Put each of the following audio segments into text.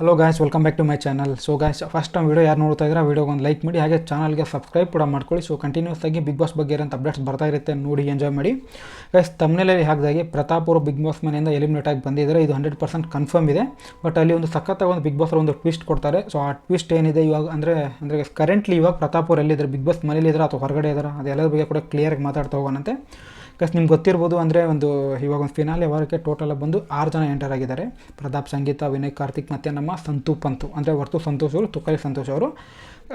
Hello guys welcome back to my channel so guys first time video ಯಾರು ನೋಡ್ತಾ ಇದ್ರೆ ವೀಡಿಯೋಗೆ ಒಂದು ಲೈಕ್ ಮಾಡಿ, ಹಾಗೆ ಚಾನಲ್ಗೆ ಸಬ್ಸ್ಕ್ರೈಬ್ ಕೂಡ ಮಾಡ್ಕೊಳ್ಳಿ. ಸೊ ಕಂಟಿನ್ಯೂಸ್ ಆಗಿ ಬಿಗ್ ಬಾಸ್ ಬಗ್ಗೆ ಇರೋಂಥ ಅಪ್ಡೇಟ್ಸ್ ಬರ್ತಾ ಇರುತ್ತೆ, ನೋಡಿ ಎಂಜಾಯ್ ಮಾಡಿ. ಗೈಸ್ ತಮ್ಮನೇಲಿ ಹಾಕಿದಾಗೆ ಪ್ರತಾಪ್ ಅವರು ಬಿಗ್ ಬಾಸ್ ಮನೆಯಿಂದ ಎಲಿಮಿನೇಟ್ ಆಗಿ ಬಂದಿದ್ದಾರೆ. ಇದು ಹಂಡ್ರೆಡ್ ಪರ್ಸೆಂಟ್ ಕನ್ಫರ್ಮ್ ಇದೆ. ಬಟ್ ಅಲ್ಲಿ ಒಂದು ಸಖತ್ತಾಗಿ ಒಂದು ಬಿಗ್ ಬಾಸ್ ಒಂದು ಟ್ವಿಸ್ಟ್ ಕೊಡ್ತಾರೆ. ಸೊ ಆ ಟ್ವಿಸ್ಟ್ ಏನಿದೆ ಇವಾಗ ಅಂದರೆ ಅಂದರೆ ಕರೆಂಟ್ಲಿ ಇವಾಗ ಪ್ರತಾಪ್ ಅವರು ಎಲ್ಲಿದ್ದಾರೆ? ಬಿಗ್ ಬಾಸ್ ಮನೇಲಿ ಇದ್ದಾರೆ ಅಥವಾ ಹೊರಗಡೆ ಇದ್ದಾರೆ? ಅದೆಲ್ಲದ ಬಗ್ಗೆ ಕೂಡ ಕ್ಲಿಯರಾಗಿ ಮಾತಾಡ್ತಾ ಹೋಗೋಣಂತೆ. ಬಿಕಾಸ್ ನಿಮ್ಗೆ ಗೊತ್ತಿರ್ಬೋದು ಅಂದರೆ ಒಂದು ಇವಾಗ ಒಂದು ಫಿನಾಲೆ ವಾರಕ್ಕೆ ಟೋಟಲ್ ಬಂದು ಆರು ಜನ ಎಂಟರ್ ಆಗಿದ್ದಾರೆ. ಪ್ರತಾಪ್, ಸಂಗೀತ, ವಿನಯ್, ಕಾರ್ತಿಕ್ ಮತ್ತು ನಮ್ಮ ಸಂತು, ಪಂತು. ಅಂದರೆ ಹೊರತು ಸಂತೋಷ್ ಅವರು, ತುಕಾಲಿ ಸಂತೋಷ್ ಅವರು.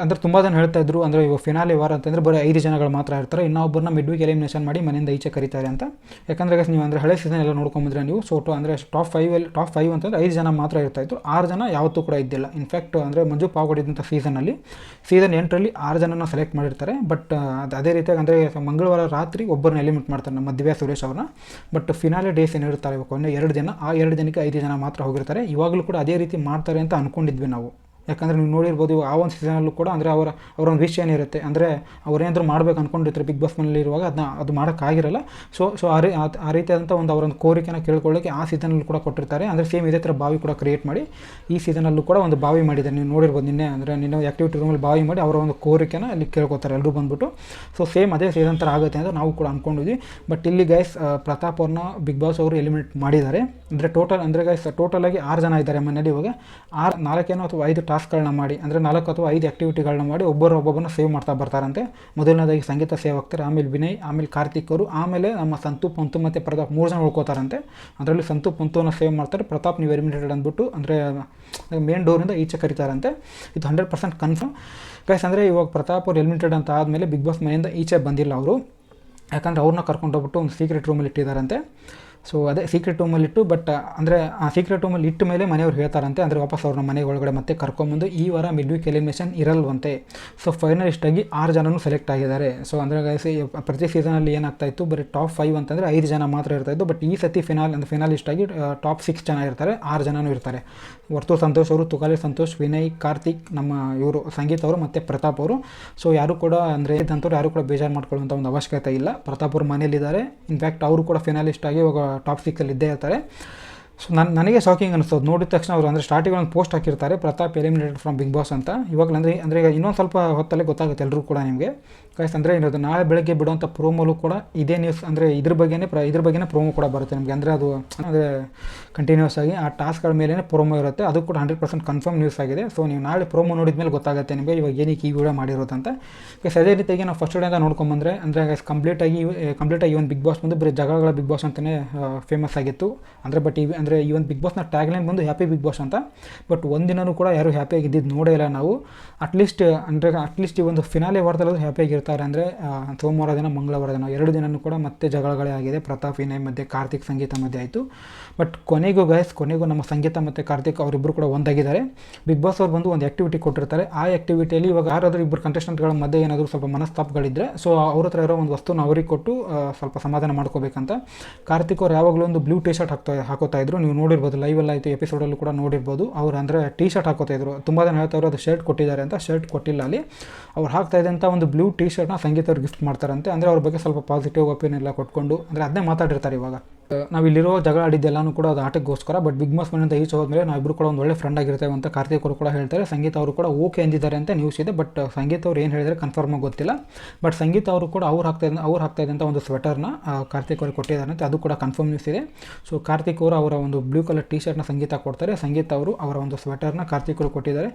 ಅಂದರೆ ತುಂಬ ಜನ ಹೇಳ್ತಾ ಇದ್ರು, ಅಂದರೆ ಇವಾಗ ಫಿನಾಲೆ ವಾರ ಅಂತಂದರೆ ಬರೀ ಐದು ಜನಗಳು ಮಾತ್ರ ಇರ್ತಾರೆ. ಇನ್ನೊಬ್ಬರನ್ನ ಮಿಡ್ ವೀಕ್ ಎಲಿಮಿನೇಷನ್ ಮಾಡಿ ಮನೆಯಿಂದ ಈಚೆ ಕರೀತಾರೆ ಅಂತ. ಯಾಕಂದರೆ ನೀವು ಅಂದರೆ ಹಳೆ ಸೀಸನ್ ಎಲ್ಲ ನೋಡ್ಕೊಂಬಂದ್ರೆ ನೀವು ಸೋಟು ಅಂದರೆ ಟಾಪ್ ಫೈವಲ್ಲಿ ಟಾಪ್ ಫೈವ್ ಅಂತಂದರೆ ಐದು ಜನ ಮಾತ್ರ ಇರ್ತಾಯಿತ್ತು ಆರು ಜನ ಯಾವತ್ತೂ ಕೂಡ ಇದ್ದಿಲ್ಲ. ಇನ್ಫ್ಯಾಕ್ಟ್ ಅಂದರೆ ಮಂಜು ಪಾವಗಡಿದಂಥ ಸೀಸನಲ್ಲಿ ಸೀಸನ್ ಎಂಟರಲ್ಲಿ ಆರು ಜನನ ಸೆಲೆಕ್ಟ್ ಮಾಡಿರ್ತಾರೆ. ಬಟ್ ಅದೇ ರೀತಿಯಾಗಿ ಅಂದರೆ ಮಂಗಳವಾರ ರಾತ್ರಿ ಒಬ್ಬರನ್ನ ಎಲಿಮಿನೇಟ್ ಮಾಡ್ತಾರೆ. ನಮ್ಮ ದಿವ್ಯಾ ಸುರೇಶ್ ಅವ್ರನ್ನ. ಬಟ್ ಫಿನಾಲೆ ಡೇಸ್ ಏನಿರ್ತಾರೆ ಇವಾಗ ಒಂದು ಎರಡು ಜನ, ಆ ಎರಡು ದಿನಕ್ಕೆ ಐದು ಜನ ಮಾತ್ರ ಹೋಗಿರ್ತಾರೆ. ಇವಾಗಲೂ ಕೂಡ ಅದೇ ರೀತಿ ಮಾಡ್ತಾರೆ ಅಂತ ಅಂದ್ಕೊಂಡಿದ್ವಿ ನಾವು. ಯಾಕಂದರೆ ನೀವು ನೋಡಿರ್ಬೋದು ಆ ಒಂದು ಸೀಸನಲ್ಲೂ ಕೂಡ ಅಂದರೆ ಅವರ ಅವರ ಒಂದು ವಿಷಯ ಏನಿರುತ್ತೆ ಅಂದರೆ ಅವರೇನಾದರೂ ಮಾಡ್ಬೇಕು ಅಂದ್ಕೊಂಡಿರ್ತಾರೆ ಬಿಗ್ ಬಾಸ್ ಮನೇಲಿ ಇರುವಾಗ ಅದನ್ನ ಅದು ಮಾಡೋಕ್ಕಾಗಿರಲ್ಲ. ಸೊ ಸೊ ಆ ರೀ ಆ- ಆ ರೀತಿಯಾದಂಥ ಒಂದು ಅವರೊಂದು ಕೋರಿಕೆನ ಕೇಳ್ಕೊಳ್ಳೋಕ್ಕೆ ಆ ಸೀಸನಲ್ಲೂ ಕೂಡ ಕೊಟ್ಟಿರ್ತಾರೆ. ಅಂದರೆ ಸೇಮ್ ಇದೇ ಥರ ಬಾವಿ ಕೂಡ ಕ್ರಿಯೇಟ್ ಮಾಡಿ ಈ ಸೀಸನಲ್ಲೂ ಕೂಡ ಒಂದು ಬಾವಿ ಮಾಡಿದ್ದಾರೆ. ನೀವು ನೋಡಿರ್ಬೋದು ನಿನ್ನೆ ಅಂದರೆ ನಿನ್ನೆ ಆ್ಯಕ್ಟಿವಿಟಿ ರೂಮಲ್ಲಿ ಬಾವಿ ಮಾಡಿ ಅವರ ಒಂದು ಕೋರಿಕೆನ ಇಲ್ಲಿ ಕೇಳ್ಕೊತಾರೆ ಎಲ್ಲರೂ ಬಂದ್ಬಿಟ್ಟು. ಸೊ ಸೇಮ್ ಅದೇ ಸೀಸನ್ ಥರ ಆಗುತ್ತೆ ಅಂತ ನಾವು ಕೂಡ ಅಂದ್ಕೊಂಡಿದ್ವಿ ಬಟ್ ಇಲ್ಲಿ ಗೈಸ್ ಪ್ರತಾಪ್ ಅವ್ರನ್ನ ಬಿಗ್ ಬಾಸ್ ಅವರು ಎಲಿಮಿನೇಟ್ ಮಾಡಿದ್ದಾರೆ. ಅಂದರೆ ಟೋಟಲ್ ಅಂದರೆ ಗೈಸ್ ಟೋಟಲಾಗಿ ಆರು ಜನ ಇದ್ದಾರೆ ಮನೇಲಿ ಇವಾಗ. ಆರು ನಾಲ್ಕೇನೋ ಅಥವಾ ಐದು ಟಾಸ್ಕ್ಗಳನ್ನ ಮಾಡಿ, ಅಂದರೆ ನಾಲ್ಕು ಅಥವಾ ಐದು ಆ್ಯಕ್ಟಿವಿಟಿಗಳನ್ನ ಮಾಡಿ ಒಬ್ಬರು ಒಬ್ಬೊಬ್ಬರನ್ನ ಸೇವ್ ಮಾಡ್ತಾ ಬರ್ತಾರಂತೆ. ಮೊದಲನೇದಾಗಿ ಸಂಗೀತ ಸೇವ್ ಆಗ್ತಾರೆ ಆಮೇಲೆ ವಿನಯ್, ಆಮೇಲೆ ಕಾರ್ತಿಕ್ ಅವರು, ಆಮೇಲೆ ನಮ್ಮ ಸಂತು ಪಂತು ಮತ್ತು ಪ್ರತಾಪ್ ಮೂರು ಜನ ಉಳ್ಕೋತಾರಂತೆ. ಅದರಲ್ಲಿ ಸಂತು ಪಂತುವನ್ನು ಸೇವ್ ಮಾಡ್ತಾರೆ, ಪ್ರತಾಪ್ ನೀವು ಎಲಿಮಿನೇಟೆಡ್ ಅಂದ್ಬಿಟ್ಟು, ಅಂದರೆ ಮೇನ್ ಡೋರಿಂದ ಈಚೆ ಕರೀತಾರಂತೆ. ಇದು ಹಂಡ್ರೆಡ್ ಪರ್ಸೆಂಟ್ ಕನ್ಫರ್ಮ್ ಗೈಸ್ ಅಂದರೆ ಇವಾಗ ಪ್ರತಾಪ್ ಅವ್ರು ಎಲಿಮಿನೇಟೆಡ್ ಅಂತ ಆದಮೇಲೆ ಬಿಗ್ ಬಾಸ್ ಮನೆಯಿಂದ ಈಚೆ ಬಂದಿಲ್ಲ ಅವರು. ಯಾಕಂದರೆ ಅವ್ರನ್ನ ಕರ್ಕೊಂಡು ಹೋಗ್ಬಿಟ್ಟು ಒಂದು ಸೀಕ್ರೆಟ್ ರೂಮಲ್ಲಿ ಇಟ್ಟಿದ್ದಾರಂತೆ ಸೊ ಅದೇ ಸೀಕ್ರೆಟ್ ರೂಮಲ್ಲಿ ಇಟ್ಟು ಬಟ್ ಅಂದರೆ ಆ ಸೀಕ್ರೆಟ್ ರೂಮಲ್ಲಿ ಇಟ್ಟ ಮೇಲೆ ಮನೆಯವ್ರು ಹೇಳ್ತಾರಂತೆ, ಅಂದರೆ ವಾಪಸ್ ಅವ್ರನ್ನ ಮನೆ ಒಳಗಡೆ ಮತ್ತೆ ಕರ್ಕೊಂಬಂದು ಈ ವಾರ ಮಿಡ್ ವೀಕ್ ಎಲಿಮಿನೇಷನ್ ಇರಲ್ವಂತೆ ಸೊ ಫೈನಲಿಸ್ಟಾಗಿ ಆರು ಜನನೂ ಸೆಲೆಕ್ಟ್ ಆಗಿದ್ದಾರೆ. ಸೊ ಅಂದರೆ ಪ್ರತಿ ಸೀಸನಲ್ಲಿ ಏನಾಗ್ತಾ ಇತ್ತು, ಬರೀ ಟಾಪ್ ಫೈವ್ ಅಂತಂದರೆ ಐದು ಜನ ಮಾತ್ರ ಇರ್ತಾಯಿತ್ತು ಬಟ್ ಈ ಸತಿ ಫಿನಾಲ್ ಅಂದರೆ ಫಿನಾಲಿಸ್ಟಾಗಿ ಟಾಪ್ ಸಿಕ್ಸ್ ಜನ ಇರ್ತಾರೆ, ಆರು ಜನನೂ ಇರ್ತಾರೆ. ವರ್ತು ಸಂತೋಷ್ ಅವರು, ತುಕಾಲಿ ಸಂತೋಷ್, ವಿನಯ್, ಕಾರ್ತಿಕ್, ನಮ್ಮ ಇವರು, ಸಂಗೀತ ಅವರು ಮತ್ತು ಪ್ರತಾಪ್ ಅವರು. ಸೊ ಯಾರು ಕೂಡ, ಅಂದರೆ ಇದ್ದಂಥವ್ರು ಯಾರು ಕೂಡ ಬೇಜಾರು ಮಾಡ್ಕೊಳ್ಳುವಂಥ ಒಂದು ಅವಶ್ಯಕತೆ ಇಲ್ಲ. ಪ್ರತಾಪ್ ಅವರು ಮನೇಲಿದ್ದಾರೆ ಇನ್ಫ್ಯಾಕ್ಟ್ ಅವರು ಕೂಡ ಫಿನಾಲಿಸ್ಟ್ ಆಗಿ ಇವಾಗ ಟಾಪ್ ಸಿಕ್ಸಲ್ಲಿ ಇದ್ದೇ ಇರ್ತಾರೆ ಸೊ ನನ್ನ ನನಗೆ ಶಾಕಿಂಗ್ ಅನಿಸ್ತದೆ ನೋಡಿದ ತಕ್ಷಣ ಅವರು ಅಂದರೆ ಸ್ಟಾರ್ಟಿಂಗ್ ಒಂದು ಪೋಸ್ಟ್ ಹಾಕಿರ್ತಾರೆ, Pratap eliminated from Bigg Boss ಅಂತ. ಇವಾಗ ಅಂದರೆ ಅಂದರೆ ಈಗ ಇನ್ನೊಂದು ಸ್ವಲ್ಪ ಹೊತ್ತಲ್ಲೇ ಗೊತ್ತಾಗುತ್ತೆ ಎಲ್ಲರೂ ಕೂಡ ನಿಮಗೆ. ಗೈಸ್ ಅಂದರೆ ಇರೋದು, ನಾಳೆ ಬೆಳಗ್ಗೆ ಬಿಡುವಂಥ ಪ್ರೋಮೋಲು ಕೂಡ ಇದೇ ನ್ಯೂಸ್ ಅಂದರೆ ಇದ್ರ ಬಗ್ಗೆನೇ ಪ್ರ, ಇದ್ರ ಬಗ್ಗೆನೇ ಪ್ರೋಮೋ ಕೂಡ ಬರುತ್ತೆ ನಿಮಗೆ. ಅಂದರೆ ಅದು, ಅಂದರೆ ಕಂಟಿನ್ಯೂಸ್ ಆಗಿ ಆ ಟಾಸ್ಕ್ಗಳ ಮೇಲೇ ಪ್ರೋಮೋ ಇರುತ್ತೆ. ಅದು ಕೂಡ ಹಂಡ್ರೆಡ್ ಪರ್ಸೆಂಟ್ ಕನ್ಫರ್ಮ್ ನ್ಯೂಸ್ ಆಗಿದೆ. ಸೊ ನೀವು ನಾಳೆ ಪ್ರೋಮೋ ನೋಡಿದ ಮೇಲೆ ಗೊತ್ತಾಗುತ್ತೆ ನಿಮಗೆ ಇವಾಗ ಏನಕ್ಕೆ ಈ ವಿಡಿಯೋ ಮಾಡಿರೋದಂತ. ಕೈಸ್ ಅದೇ ರೀತಿಯಾಗಿ ನಾವು ಫಸ್ಟ್ ಡೇಯಿಂದ ನೋಡ್ಕೊಂಬಂದರೆ ಅಂದರೆ ಗೈಸ್ ಕಂಪ್ಲೀಟಾಗಿ ಕಂಪ್ಲೀಟಾಗಿ ಒಂದು ಬಿಗ್ ಬಾಸ್ ಬಂದು ಬರೀ ಜಗಳಗಳ ಬಿಗ್ ಬಾಸ್ ಅಂತಲೇ ಫೇಮಸ್ ಆಗಿತ್ತು. ಅಂದರೆ ಬಟ್ ಈ ಅಂದರೆ ಈ ಒಂದು ಬಿಗ್ ಬಾಸ್ನ ಟ್ಯಾಗ್ಲೈನ್ ಬಂದು ಹ್ಯಾಪಿ ಬಿಗ್ ಬಾಸ್ ಅಂತ. ಬಟ್ ಒಂದಿನೂ ಕೂಡ ಯಾರು ಹ್ಯಾಪಿಯಾಗಿ ಇದ್ದಿದ್ದು ನೋಡೇ ಇಲ್ಲ ನಾವು. ಅಟ್ಲೀಸ್ಟ್ ಅಂದರೆ ಅಟ್ಲೀಸ್ಟ್ ಈ ಒಂದು ಫಿನಾಲೆ ವಾರದಲ್ಲೂ ಹ್ಯಾಪಿಯಾಗಿರ್ತಾರೆ ಅಂದರೆ ಸೋಮವಾರ ದಿನ, ಮಂಗಳವಾರ ದಿನ, ಎರಡು ದಿನವೂ ಕೂಡ ಮತ್ತೆ ಜಗಳಗಳೇ ಆಗಿದೆ. ಪ್ರತಾಪ್, ವಿನಯ್ ಮಧ್ಯೆ ಕಾರ್ತಿಕ್ ಸಂಗೀತ ಮಧ್ಯೆ ಆಯಿತು. ಬಟ್ ಕೊನೆಗೂ ಗೈಸ್ ಕೊನೆಗೂ ನಮ್ಮ ಸಂಗೀತ ಮತ್ತು ಕಾರ್ತಿಕ್ ಅವರಿಬ್ಬರು ಕೂಡ ಒಂದಾಗಿದ್ದಾರೆ. ಬಿಗ್ ಬಾಸ್ ಅವ್ರು ಬಂದು ಒಂದು ಆ್ಯಕ್ಟಿವಿಟಿ ಕೊಟ್ಟಿರ್ತಾರೆ. ಆ ಆ್ಯಕ್ಟಿವಿಟಿಯಲ್ಲಿ ಇವಾಗ ಯಾರಾದರೂ ಇಬ್ಬರು ಕಂಟೆಸ್ಟೆಂಟ್ಗಳ ಮಧ್ಯೆ ಏನಾದರೂ ಸ್ವಲ್ಪ ಮನಸ್ತಾಪಗಳಿದ್ದರೆ ಸೊ ಅವ್ರ ಹತ್ರ ಇರೋ ಒಂದು ವಸ್ತುನ ಅವ್ರಿಗೆ ಕೊಟ್ಟು ಸ್ವಲ್ಪ ಸಮಾಧಾನ ಮಾಡ್ಕೋಬೇಕಂತ. ಕಾರ್ತಿಕ್ ಅವ್ರು ಯಾವಾಗಲೂ ಒಂದು ಬ್ಲೂ ಟೀ ಶರ್ಟ್ ಹಾಕ್ತಾ, ಹಾಕೋತಾ ಇದ್ರು. ನೀವು ನೋಡಿರ್ಬೋದು ಲೈವಲ್ಲಿ ಆಯಿತು ಎಪಿಸೋಡಲ್ಲೂ ಕೂಡ ನೋಡಿರ್ಬೋದು. ಅವ್ರು ಅಂದರೆ ಟೀ ಶರ್ಟ್ ಹಾಕೋತಾ ಇದ್ರು. ತುಂಬ ಜನ ಹೇಳ್ತಾವ್ರು ಅದು ಶರ್ಟ್ ಕೊಟ್ಟಿದ್ದಾರೆ ಅಂತ ಶರ್ಟ್ ಕೊಟ್ಟಿಲ್ಲ ಅಲ್ಲಿ. ಅವ್ರು ಹಾಕ್ತಾ ಇದ್ದಂಥ ಒಂದು ಬ್ಲೂ ಟೀ ಶರ್ಟ್ನ ಸಂಗೀತ ಅವ್ರು ಗಿಫ್ಟ್ ಮಾಡ್ತಾರಂತೆ. ಅಂದರೆ ಅವ್ರ ಬಗ್ಗೆ ಸ್ವಲ್ಪ ಪಾಸಿಟಿವ್ ಒಪಿನಿಯನ್ ಎಲ್ಲ ಕೊಟ್ಕೊಂಡು, ಅಂದರೆ ಅದನ್ನೇ ಮಾತಾಡಿರ್ತಾರೆ ಇವಾಗ. ನಾವು ಇಲ್ಲಿರೋ ಜಗಳ ಆಡಿದ್ದೆಲ್ಲಾನು ಕೂಡ ಅದು ಆಟಕ್ಕೋಸ್ಕರ ಬಟ್ ಬಿಗ್ ಬಾಸ್ ಮನೆಯಿಂದ ಈಚೆ ಹೋದ್ಮೇಲೆ ನಾವಿಬ್ಬರು ಕೂಡ ಒಂದು ಒಳ್ಳೆ ಫ್ರೆಂಡ್ ಆಗಿರ್ತೇವೆ ಅಂತ ಕಾರ್ತಿಕ್ ಅವರು ಕೂಡ ಹೇಳ್ತಾರೆ. ಸಂಗೀತ ಅವರು ಕೂಡ ಓಕೆ ಎಂದಿದ್ದಾರೆ ಅಂತ ನ್ಯೂಸ್ ಇದೆ ಬಟ್ ಸಂಗೀತ ಅವ್ರು ಏನು ಹೇಳಿದರೆ ಕನ್ಫರ್ಮ್ ಗೊತ್ತಿಲ್ಲ. ಬಟ್ ಸಂಗೀತ ಅವರು ಕೂಡ ಅವ್ರು ಹಾಕ್ತಾ ಇದ್ದ, ಅವ್ರು ಹಾಕ್ತಾ ಇದ್ದಂಥ ಒಂದು ಸ್ವೆಟರ್ನ ಕಾರ್ತಿಕ್ ಅವ್ರಿಗೆ ಕೊಟ್ಟಿದ್ದಾರೆ ಅಂತ ಅದು ಕೂಡ ಕನ್ಫರ್ಮ್ ನ್ಯೂಸ್ ಇದೆ. ಸೊ ಕಾರ್ತಿಕ್ ಅವರು ಅವರ ಒಂದು ಬ್ಲೂ ಕಲರ್ ಟಿ ಶರ್ಟ್ನ ಸಂಗೀತ ಕೊಡ್ತಾರೆ. ಸಂಗೀತ ಅವರು ಅವರ ಒಂದು ಸ್ವೆಟರ್ನ ಕಾರ್ತಿಕ್ ಅವರು ಕೊಟ್ಟಿದ್ದಾರೆ.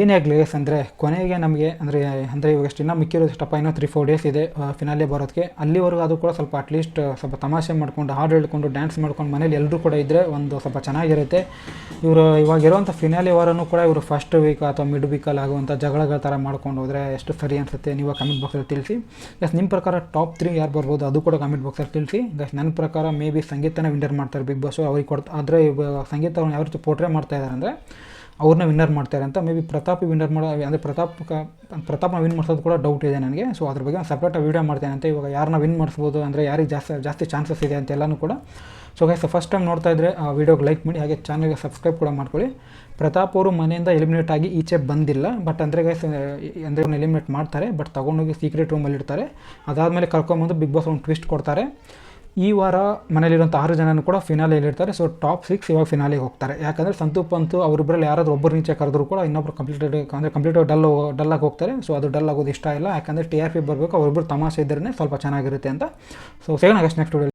ಏನೇ ಆಗಲಿ ಅಂದರೆ, ಕೊನೆಗೆ ನಮಗೆ ಅಂದರೆ ಅಂದರೆ ಇವಾಗ ಎಷ್ಟು ಇನ್ನೂ ಮಿಕ್ಕಿರೋದಷ್ಟಪ್ಪ ಇನ್ನೂ ತ್ರೀ ಫೋರ್ ಡೇಸ್ ಇದೆ ಫಿನಾಲೆ ಬರೋದಕ್ಕೆ ಅಲ್ಲಿವರೆಗೂ ಅದು ಕೂಡ ಸ್ವಲ್ಪ ಅಟ್ಲೀಸ್ಟ್ ಸ್ವಲ್ಪ ತಮಾಷೆ ಮಾಡ್ಕೊಂಡು ಹಾಡು ಹೇಳ್ಕೊಂಡು ಡ್ಯಾನ್ಸ್ ಮಾಡ್ಕೊಂಡು ಮನೇಲಿ ಎಲ್ಲರೂ ಕೂಡ ಇದ್ದರೆ ಒಂದು ಸ್ವಲ್ಪ ಚೆನ್ನಾಗಿರುತ್ತೆ. ಇವರು ಇವಾಗ ಇರೋವಂಥ ಫಿನಾಲಿ ವಾರನೂ ಕೂಡ ಇವರು ಫಸ್ಟ್ ವೀಕ್ ಅಥವಾ ಮಿಡ್ ವೀಕಲ್ಲಿ ಆಗುವಂಥ ಜಗಳಗಳ ಥರ ಮಾಡ್ಕೊಂಡು ಹೋದರೆ ಎಷ್ಟು ಸರಿ ಅನಿಸುತ್ತೆ ನೀವು ಕಮೆಂಟ್ ಬಾಕ್ಸಲ್ಲಿ ತಿಳಿಸಿ. ಗಸ್ ನಿಮ್ಮ ಪ್ರಕಾರ ಟಾಪ್ ತ್ರೀ ಯಾರು ಬರ್ಬೋದು? ಅದು ಕೂಡ ಕಮೆಂಟ್ ಬಾಕ್ಸಲ್ಲಿ ತಿಳಿಸಿ. ಗಸ್ ನನ್ನ ಪ್ರಕಾರ ಮೇ ಬಿ ಸಂಗೀತನ ವಿಂಡರ್ ಮಾಡ್ತಾರೆ ಬಿಗ್ ಬಾಸು ಅವ್ರಿಗೆ ಕೊಡ್ತಾ ಆದರೆ ಸಂಗೀತ ಅವ್ರನ್ನ ಯಾವ ರೀತಿ ಪೋರ್ಟ್ರೇ ಮಾಡ್ತಾ ಇದ್ದಾರೆ ಅಂದರೆ ಅವ್ರನ್ನ ವಿನ್ನರ್ ಮಾಡ್ತಾರೆ ಅಂತ ಮೇ ಬಿ ಪ್ರತಾಪ್ ವಿನ್ನರ್ ಮಾಡೋ, ಅಂದರೆ ಪ್ರತಾಪ್ ಪ್ರತಾಪ್ನ ವಿನ್ ಮಾಡಿಸೋದು ಕೂಡ ಡೌಟ್ ಇದೆ ನನಗೆ. ಸೊ ಅದ್ರ ಬಗ್ಗೆ ಸಪ್ರೇಟ್ ವೀಡಿಯೋ ಮಾಡ್ತೇನೆ ಅಂತ ಇವಾಗ ಯಾರನ್ನ ವಿನ್ ಮಾಡಿಸ್ಬೋದು, ಅಂದರೆ ಯಾರಿಗೆ ಜಾಸ್ತಿ ಜಾಸ್ತಿ ಚಾನ್ಸಸ್ ಇದೆ ಅಂತೆಲ್ಲನೂ ಕೂಡ. ಸೊ ಗೈಸ್ ಫಸ್ಟ್ ಟೈಮ್ ನೋಡ್ತಾ ಇದ್ದರೆ ಆ ವಿಡಿಯೋಗೆ ಲೈಕ್ ಮಾಡಿ, ಹಾಗೆ ಚಾನಲ್ಗೆ ಸಬ್ಸ್ಕ್ರೈಬ್ ಕೂಡ ಮಾಡ್ಕೊಳ್ಳಿ. ಪ್ರತಾಪ್ ಅವರು ಮನೆಯಿಂದ ಎಲಿಮಿನೇಟ್ ಆಗಿ ಈಚೆ ಬಂದಿಲ್ಲ. ಬಟ್ ಅಂದರೆ ಗೈಸ್ ಅಂದರೆ ಎಲಿಮಿನೇಟ್ ಮಾಡ್ತಾರೆ ಬಟ್ ತೊಗೊಂಡೋಗಿ ಸೀಕ್ರೆಟ್ ರೂಮಲ್ಲಿ ಇಡ್ತಾರೆ ಅದಾದಮೇಲೆ ಕರ್ಕೊಂಬಂದು ಬಿಗ್ ಬಾಸ್ ಒಂದು ಟ್ವಿಸ್ಟ್ ಕೊಡ್ತಾರೆ. ಈ ವಾರ ಮನೇಲಿರುವಂಥ ಆರು ಜನನೂ ಕೂಡ ಫಿನಾಲೆಯಲ್ಲಿ ಇರ್ತಾರೆ. ಸೊ ಟಾಪ್ ಸಿಕ್ಸ್ ಇವಾಗ ಫಿನಾಲಿಗೆ ಹೋಗ್ತಾರೆ. ಯಾಕಂದರೆ ಸಂತು ಪಂತು ಅವರಿಬ್ಬರಲ್ಲಿ ಯಾರಾದರೂ ಒಬ್ಬರು ನೀಚೆ ಕರೆದ್ರು ಕೂಡ ಇನ್ನೊಬ್ರು ಕಂಪ್ಲೀಟೆಡ್ ಅಂದರೆ ಕಂಪ್ಲೀಟ್ ಡಲ್ ಡಲ್ಲಾಗಿ ಹೋಗ್ತಾರೆ. ಸೊ ಅದು ಡಲ್ ಆಗೋದು ಇಷ್ಟ ಇಲ್ಲ. ಯಾಕಂದರೆ ಟಿ ಆರ್ ಪಿ ಬರಬೇಕು. ಅವರಿಬ್ಬರು ತಮಾಷೆ ಇದ್ರೆ ಸ್ವಲ್ಪ ಚೆನ್ನಾಗಿರುತ್ತೆ ಅಂತ. ಸೊ ಸಿಗೋಣ ನೆಕ್ಸ್ಟ್ ವಿಡಿಯೋ